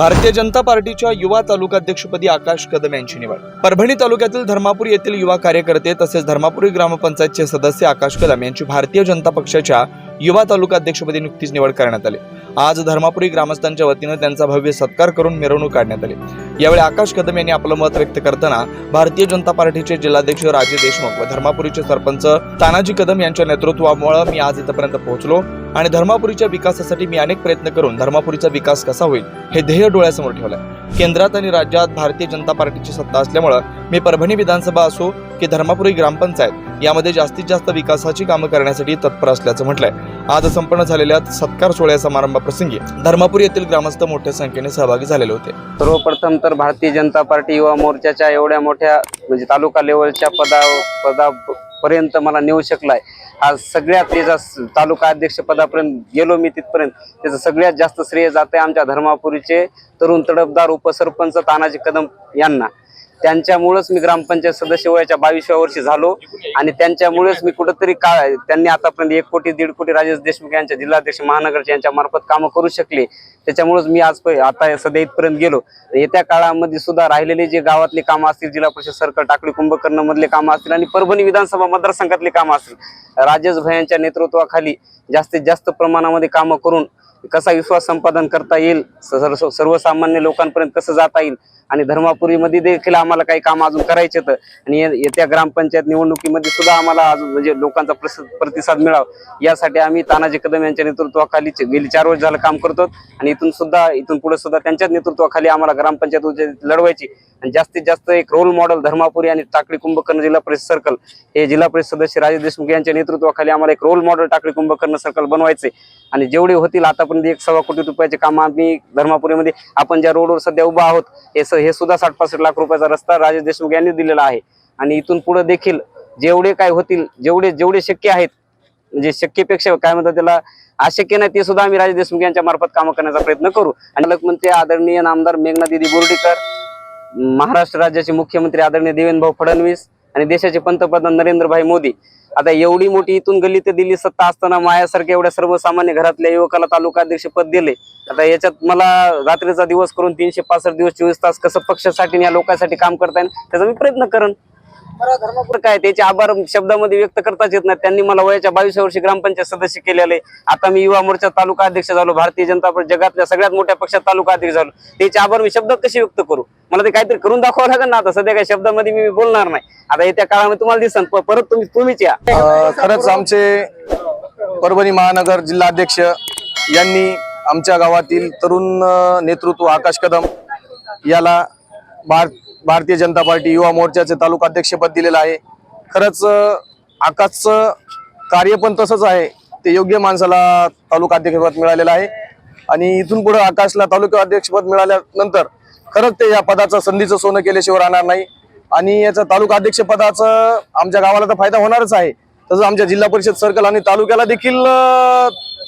भारतीय जनता पार्टीच्या युवा तालुकाध्यक्षपदी आकाश कदम यांची निवड. परभणी तालुक्यातील धर्मापूर येथील युवा कार्यकर्ते तसेच धर्मापुरी ग्रामपंचायतचे सदस्य आकाश कदम यांची भारतीय जनता पक्षाच्या युवा तालुकाध्यक्षपदी नुकतीच निवड करण्यात आली. आज धर्मापुरी ग्रामस्थांच्या वतीनं त्यांचा भव्य सत्कार करून मिरवणूक काढण्यात आली. यावेळी आकाश कदम यांनी आपलं मत व्यक्त करताना भारतीय जनता पार्टीचे जिल्हाध्यक्ष राजे देशमुख व धर्मापुरीचे सरपंच तानाजी कदम यांच्या नेतृत्वामुळे मी आज इथपर्यंत पोहोचलो. आणि धर्मापुरीच्या विकासासाठी मी अनेक प्रयत्न करून धर्मापुरीचा विकास कसा होईल हे ध्येय डोळ्यासमोर ठेवलंय. केंद्रात आणि राज्यात भारतीय जनता पार्टीची सत्ता असल्यामुळं मी परभणी विधानसभा असो की धर्मापुरी ग्रामपंचायत यामध्ये जास्तीत जास्त विकासाची कामं करण्यासाठी तत्पर असल्याचं म्हटलंय. आज संपन्न झालेल्या सत्कार सोहळ्या समारंभाप्रसंगी धर्मापुरी येथील ग्रामस्थ मोठ्या संख्येने सहभागी झालेले होते. सर्वप्रथम तर भारतीय जनता पार्टी युवा मोर्चाच्या एवढ्या मोठ्या म्हणजे तालुका लेवलच्या पदा पदा पर्यंत मला नेऊ शकलाय. आज सगळ्यात त्याचा तालुका अध्यक्ष पदापर्यंत गेलो मी तिथपर्यंत त्याचं सगळ्यात जास्त श्रेय जाते आमच्या धर्मापुरीचे तरुण तडफदार उपसरपंच तानाजी कदम यांना. त्यांच्यामुळेच मी ग्रामपंचायत सदस्य वयाच्या बावीसव्या वर्षी झालो आणि त्यांच्यामुळेच मी कुठंतरी का त्यांनी आतापर्यंत एक कोटी दीड कोटी राजेश देशमुख यांच्या जिल्हाध्यक्ष महानगरच्या यांच्या मार्फत कामं करू शकले. त्याच्यामुळेच मी आज आता सध्या इथपर्यंत गेलो. येत्या काळामध्ये सुद्धा राहिलेले जे गावातले कामं असतील जिल्हा परिषद सर्कल टाकळी कुंभकर्ण मधले कामं असतील आणि परभणी विधानसभा मतदारसंघातले कामं असतील. राजेश भयांच्या नेतृत्वाखाली जास्तीत जास्त प्रमाणामध्ये कामं करून कसा विश्वास संपादन करता येईल सर्वसामान्य लोकांपर्यंत कसं जाता येईल आणि धर्मापुरीमध्ये देखील आम्हाला काही काम अजून करायचे तर आणि येत्या ग्रामपंचायत निवडणुकीमध्ये सुद्धा आम्हाला अजून म्हणजे लोकांचा प्रतिसाद मिळावा. यासाठी आम्ही तानाजी कदम यांच्या नेतृत्वाखाली गेली चार वर्ष झालं काम करतो आणि इथून सुद्धा इथून पुढे सुद्धा त्यांच्याच नेतृत्वाखाली आम्हाला ग्रामपंचायत लढवायची. आणि जास्तीत जास्त एक रोल मॉडेल धर्मापुरी आणि टाकळी कुंभकर्ण जिल्हा परिषद सर्कल हे जिल्हा परिषद सदस्य राजेश देशमुख यांच्या नेतृत्वाखाली आम्हाला एक role model Takali Kumbhakarna circle बनवायचे आणि जेवढे होतील आता आपण एक सव्वा कोटी रुपयाचे काम आम्ही धर्मापुरीमध्ये आपण ज्या रोडवर सध्या उभा आहोत हे स- हे सुद्धा साठ पासष्ट लाख रुपयाचा रस्ता राजेश देशमुख यांनी दिलेला आहे. आणि इथून पुढे देखील जेवढे काय होतील जेवढे जेवढे शक्य आहेत म्हणजे शक्यपेक्षा काय म्हणतात त्याला अशक्य नाही ते सुद्धा आम्ही राजेश देशमुख यांच्या मार्फत कामं करण्याचा प्रयत्न करू. आणि पालकमंत्री आदरणीय नामदार मेघना दिदी बोर्डीकर महाराष्ट्र राज्याचे मुख्यमंत्री आदरणीय देवेंद्र भाऊ फडणवीस आणि देशाचे पंतप्रधान नरेंद्रभाई मोदी आता एवढी मोठी इथून गल्ली ते दिल्ली सत्ता असताना मायासारख्या एवढ्या सर्वसामान्य घरातल्या युवकाला तालुका अध्यक्ष पद दिले. आता याच्यात मला रात्रीचा दिवस करून तीनशे पासष्ट दिवस चोवीस तास कसं पक्षासाठी या लोकांसाठी काम करता येईल त्याचा मी प्रयत्न करेन. धर्मपूर काय त्याचे आभार शब्दामध्ये व्यक्त करताच येत नाही त्यांनी मला वयाच्या बावीसव्या वर्षी ग्रामपंचायत सदस्य केलेले. आता मी युवा मोर्चा तालुका अध्यक्ष झालो भारतीय जनता पक्ष जगातल्या सगळ्यात मोठ्या पक्षात तालुका अध्यक्ष झालो. त्याचे आभार मी शब्दात कसे व्यक्त करू? मला ते काहीतरी करून दाखवावं लागेल ना? आता सध्या काही शब्दामध्ये मी बोलणार नाही. आता येत्या काळामध्ये तुम्हाला दिसन परत तुम्ही तुम्हीच या. खरंच आमचे परभणी महानगर जिल्हाध्यक्ष यांनी आमच्या गावातील तरुण नेतृत्व आकाश कदम याला भारत भारतीय जनता पार्टी युवा मोर्चाचे तालुका अध्यक्षपद दिलेलं आहे. खरंच आकाशचं कार्य पण तसंच आहे. ते योग्य माणसाला तालुका अध्यक्षपद मिळालेलं आहे. आणि इथून पुढे आकाशला तालुका अध्यक्षपद मिळाल्यानंतर खरंच ते या पदाचं संधीचं सोनं केल्याशिवाय राहणार नाही. आणि याचा तालुका अध्यक्षपदाचं आमच्या गावाला तर फायदा होणारच आहे. तसंच आमच्या जिल्हा परिषद सर्कल आणि तालुक्याला देखील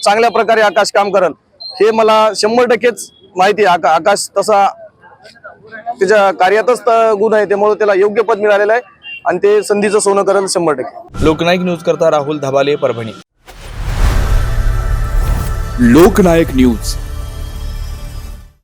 चांगल्या प्रकारे आकाश काम करल. हे मला शंभर टक्केच माहिती आहे. आका- आकाश तसा त्याच्या कार्यातच गुण आहे त्यामुळे त्याला योग्य पद मिळालेलं आहे. आणि ते संधीचं सोनं करेल शंभर टक्के. लोकनायक न्यूज करता राहुल धबाले परभणी. लोकनायक न्यूज.